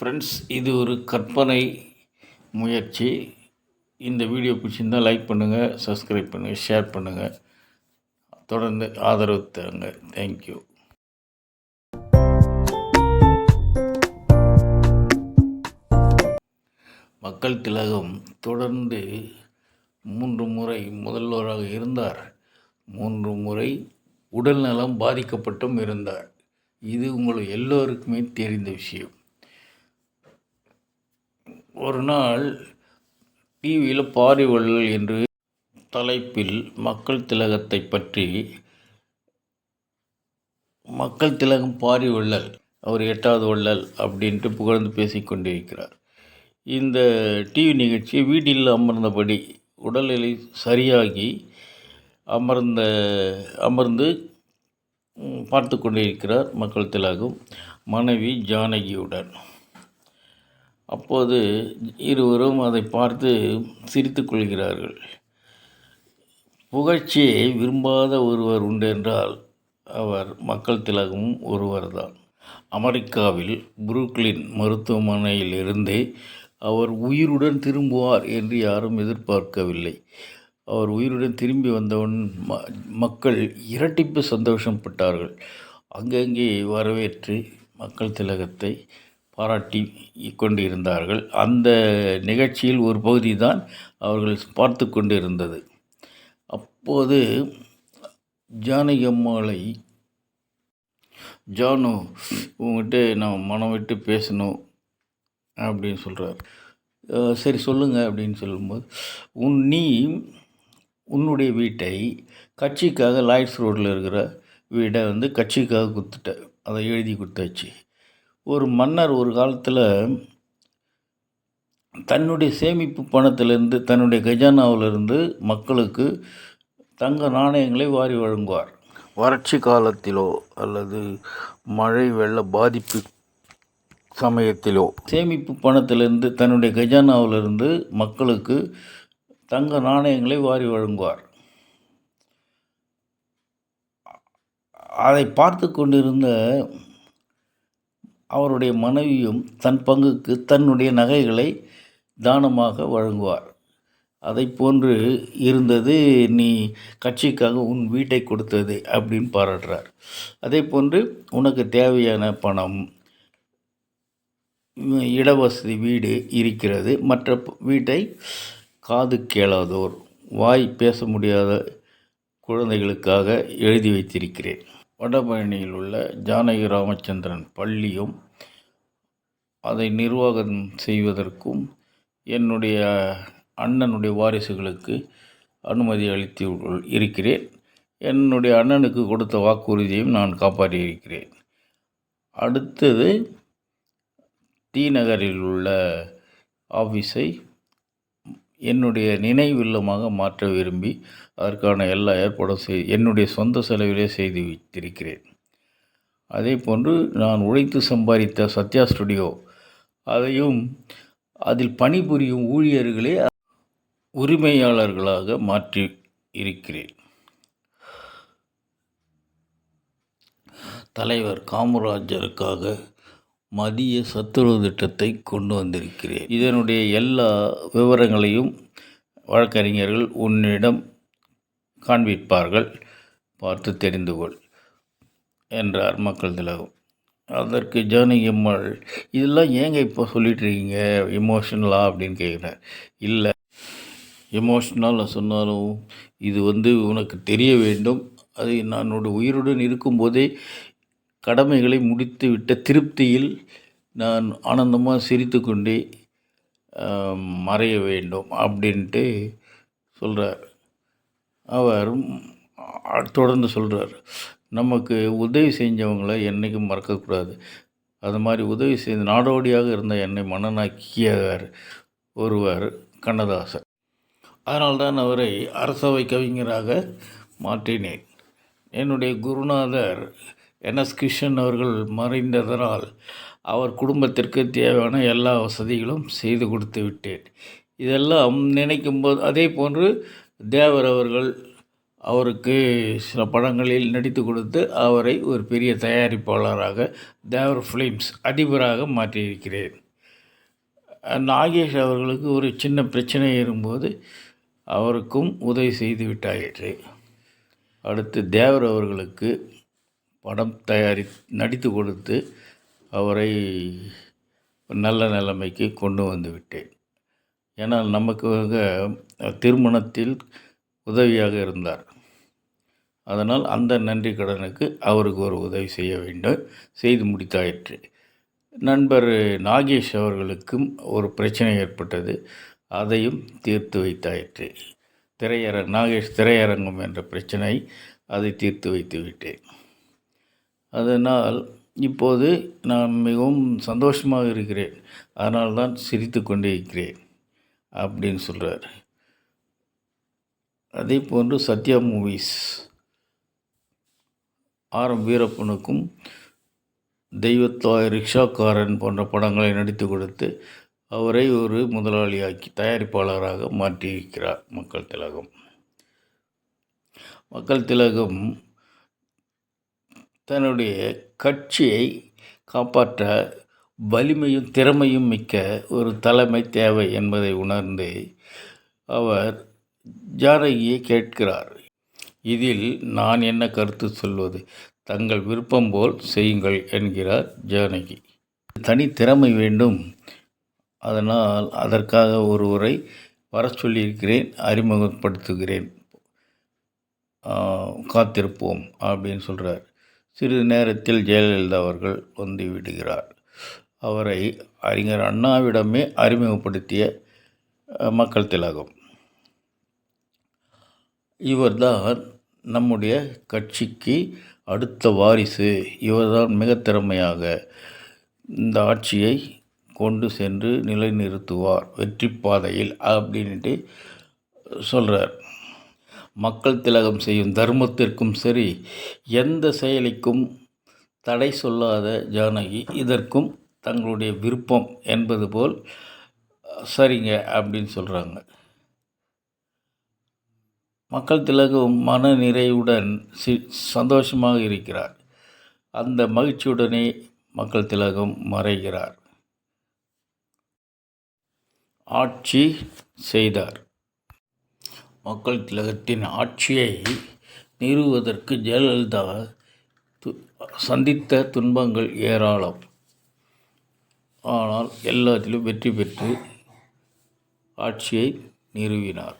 Friends இது ஒரு கற்பனை முயற்சி. இந்த வீடியோ பிடிச்சிருந்தால் லைக் பண்ணுங்கள் சப்ஸ்கிரைப் பண்ணுங்கள் ஷேர் பண்ணுங்கள் தொடர்ந்து ஆதரவு தருங்க. தேங்க்யூ மக்கள் திலகம் தொடர்ந்து மூன்று முறை முதல்வராக இருந்தார். மூன்று முறை உடல்நலம் பாதிக்கப்பட்டும் இருந்தார். இது உங்கள் எல்லோருக்குமே தெரிந்த விஷயம். ஒரு நாள் டிவியில் பாரிவள்ளல் என்று தலைப்பில் மக்கள் திலகத்தை பற்றி மக்கள் திலகம் பாரிவள்ளல் அவர் எட்டாவது வள்ளல் அப்படின்ட்டு புகழ்ந்து பேசிக்கொண்டிருக்கிறார் இந்த டிவி நிகழ்ச்சி வீட்டில் அமர்ந்தபடி உடல்நிலை சரியாகி அமர்ந்த அமர்ந்து பார்த்து கொண்டிருக்கிறார் மக்கள் திலகம் மனைவி ஜானகியுடன். அப்போது இருவரும் அதை பார்த்து சிரித்து கொள்கிறார்கள். புகழ்ச்சியை விரும்பாத ஒருவர் உண்டு என்றால் அவர் மக்கள் திலகமும் ஒருவர்தான். அமெரிக்காவில் புரூக்ளின் மருத்துவமனையில் இருந்தே அவர் உயிருடன் திரும்புவார் என்று யாரும் எதிர்பார்க்கவில்லை. அவர் உயிருடன் திரும்பி வந்தவன் ம மக்கள் இரட்டிப்பு சந்தோஷப்பட்டார்கள். அங்கங்கே வரவேற்று மக்கள் திலகத்தை பாராட்டி கொண்டிருந்தார்கள். அந்த நிகழ்ச்சியில் ஒரு பகுதி தான் அவர்கள் பார்த்து கொண்டிருந்தது. அப்போது ஜானகி அம்மாளை ஜானு உங்ககிட்ட நான் மனம் விட்டு பேசணும் அப்படின்னு சொல்கிறார் சரி சொல்லுங்கள் அப்படின்னு சொல்லும்போது உன் நீ உன்னுடைய வீட்டை கட்சிக்காக லாய்ட்ஸ் ரோட்டில் இருக்கிற வீடை வந்து கட்சிக்காக கொடுத்துட்ட அதை எழுதி கொடுத்தாச்சு. ஒரு மன்னர் ஒரு காலத்தில் தன்னுடைய சேமிப்பு பணத்திலிருந்து தன்னுடைய கஜானாவிலிருந்து மக்களுக்கு தங்க நாணயங்களை வாரி வழங்குவார். வறட்சி காலத்திலோ அல்லது மழை வெள்ள பாதிப்பு சமயத்திலோ. சேமிப்பு பணத்திலிருந்து தன்னுடைய கஜானாவிலிருந்து மக்களுக்கு தங்க நாணயங்களை வாரி வழங்குவார். அதை பார்த்து கொண்டிருந்த அவருடைய மனைவியும் தன் பங்குக்கு தன்னுடைய நகைகளை தானமாக வழங்குவார். அதை போன்று இருந்தது நீ கட்சிக்காக உன் வீட்டை கொடுத்தது அப்படின்னு பாராட்டுறார். அதே போன்று உனக்கு தேவையான பணம் இடவசதி வீடு இருக்கிறது. மற்ற வீட்டை காது கேளாதோர் வாய் பேச முடியாத குழந்தைகளுக்காக எழுதி வைத்திருக்கிறேன். வடபழனியில் உள்ள ஜானகி ராமச்சந்திரன் பள்ளியும் அதை நிர்வாகம் செய்வதற்கும் என்னுடைய அண்ணனுடைய வாரிசுகளுக்கு அனுமதி அளித்து இருக்கிறேன். என்னுடைய அண்ணனுக்கு கொடுத்த வாக்குறுதியையும் நான் காப்பாற்றியிருக்கிறேன் அடுத்தது டி நகரில் உள்ள ஆஃபீஸை என்னுடைய நினைவில்லமாக மாற்ற விரும்பி அதற்கான எல்லா ஏற்பாடும் செய் என்னுடைய சொந்த செலவிலே செய்து வைத்திருக்கிறேன். அதே போன்று நான் உழைத்து சம்பாதித்த சத்யா ஸ்டுடியோ அதையும் அதில் பணிபுரியும் ஊழியர்களே உரிமையாளர்களாக மாற்றி இருக்கிறேன். தலைவர் காமராஜருக்காக மதிய சத்துணவு திட்டத்தை கொண்டு வந்திருக்கிறேன். இதனுடைய எல்லா விவரங்களையும் வழக்கறிஞர்கள் உன்னிடம் காண்பிப்பார்கள். பார்த்து தெரிந்து கொள் என்றார் மக்கள் திலகம். அதற்கு ஜானகி அம்மாள் இதெல்லாம் ஏங்க இப்போ சொல்லிட்டுருக்கீங்க? இருக்கீங்க அப்படின்னு கேட்குறார். இல்லை எமோஷ்னல் சொன்னாலும் இது வந்து உனக்கு தெரிய வேண்டும். அது நான் என்னோட உயிருடன் இருக்கும்போதே கடமைகளை முடித்து விட்ட திருப்தியில் நான் ஆனந்தமாக சிரித்து கொண்டே மறைய வேண்டும் அப்படின்ட்டு சொல்கிறார் அவர் தொடர்ந்து சொல்கிறார் நமக்கு உதவி செஞ்சவங்கள என்றைக்கும் மறக்கக்கூடாது. அது மாதிரி உதவி செய்து நாடோடியாக இருந்த என்னை மன்னனாக்கியவர் ஒருவர் கண்ணதாசன். அதனால்தான் அவரை அரசவை கவிஞராக மாற்றினேன். என்னுடைய குருநாதர் என்எஸ் கிருஷ்ணன் அவர்கள் மறைந்ததனால் அவர் குடும்பத்திற்கு தேவையான எல்லா வசதிகளும் செய்து கொடுத்து விட்டேன். இதெல்லாம் நினைக்கும்போது அதே போன்று தேவர் அவர்கள் அவருக்கு சில படங்களில் நடித்து கொடுத்து அவரை ஒரு பெரிய தயாரிப்பாளராக தேவர் ஃபிலிம்ஸ் அதிபராக மாற்றியிருக்கிறேன். நாகேஷ் அவர்களுக்கு ஒரு சின்ன பிரச்சனை இருக்கும்போது அவருக்கும் உதவி செய்து விட்டாயிற்று. அடுத்து தேவர் அவர்களுக்கு படம் தயாரி நடித்து கொடுத்து அவரை நல்ல நிலைமைக்கு கொண்டு வந்து விட்டேன். ஏன்னா நமக்காக திருமணத்தில் உதவியாக இருந்தார். அதனால் அந்த நன்றி கடனுக்கு அவருக்கு ஒரு உதவி செய்ய வேண்டும். செய்து முடித்தாயிற்று. நண்பர் நாகேஷ் அவர்களுக்கும் ஒரு பிரச்சனை ஏற்பட்டது. அதையும் தீர்த்து வைத்தாயிற்று. திரையரங் நாகேஷ் திரையரங்கம் என்ற பிரச்சனை அதை தீர்த்து வைத்து விட்டேன். அதனால் இப்போது நான் மிகவும் சந்தோஷமாக இருக்கிறேன். அதனால் தான் சிரித்து கொண்டே இருக்கிறேன் அப்படின்னு சொல்கிறார் அதே போன்று சத்யா மூவிஸ். ஆர் எம் வீரப்பனுக்கும் தெய்வத்தாய் ரிக்ஷாக்காரன் போன்ற படங்களை நடித்து கொடுத்து அவரை ஒரு முதலாளியாக்கி தயாரிப்பாளராக மாற்றியிருக்கிறார் மக்கள் திலகம். மக்கள் திலகம் தன்னுடைய கட்சியை காப்பாற்ற வலிமையும் திறமையும் மிக்க ஒரு தலைமை தேவை என்பதை உணர்ந்து அவர் ஜானகியை கேட்கிறார். இதில் நான் என்ன கருத்து சொல்வது? தங்கள் விருப்பம் போல் செய்யுங்கள் என்கிறார் ஜானகி. தனி திறமை வேண்டும். அதனால் அதற்காக ஒருவரை வர சொல்லியிருக்கிறேன் அறிமுகப்படுத்துகிறேன். காத்திருப்போம் அப்படின்னு சொல்கிறார் சிறிது நேரத்தில் ஜெயலலிதா அவர்கள் வந்து விடுகிறார். அவரை அறிஞர் அண்ணாவிடமே அறிமுகப்படுத்திய மக்கள் திலகம். இவர்தான் நம்முடைய கட்சிக்கு அடுத்த வாரிசு. இவர்தான் மிக திறமையாக இந்த ஆட்சியை கொண்டு சென்று நிலைநிறுத்துவார். வெற்றி பாதையில் அப்படின்ட்டு சொல்கிறார் மக்கள் திலகம் செய்யும் தர்மத்திற்கும் சரி எந்த செயலிக்கும் தடை சொல்லாத ஜானகி இதற்கும் தங்களுடைய விருப்பம் என்பது போல் சரிங்க அப்படின்னு சொல்கிறாங்க மக்கள் திலகம் மன நிறைவுடன் சி சந்தோஷமாக இருக்கிறார். அந்த மகிழ்ச்சியுடனே மக்கள் திலகம் மறைகிறார். ஆட்சி செய்தார். மக்கள் திலகத்தின் ஆட்சியை நிறுவுவதற்கு ஜெயலலிதா து சந்தித்த துன்பங்கள் ஏராளம். ஆனால் எல்லாத்திலும் வெற்றி பெற்று ஆட்சியை நிறுவினார்.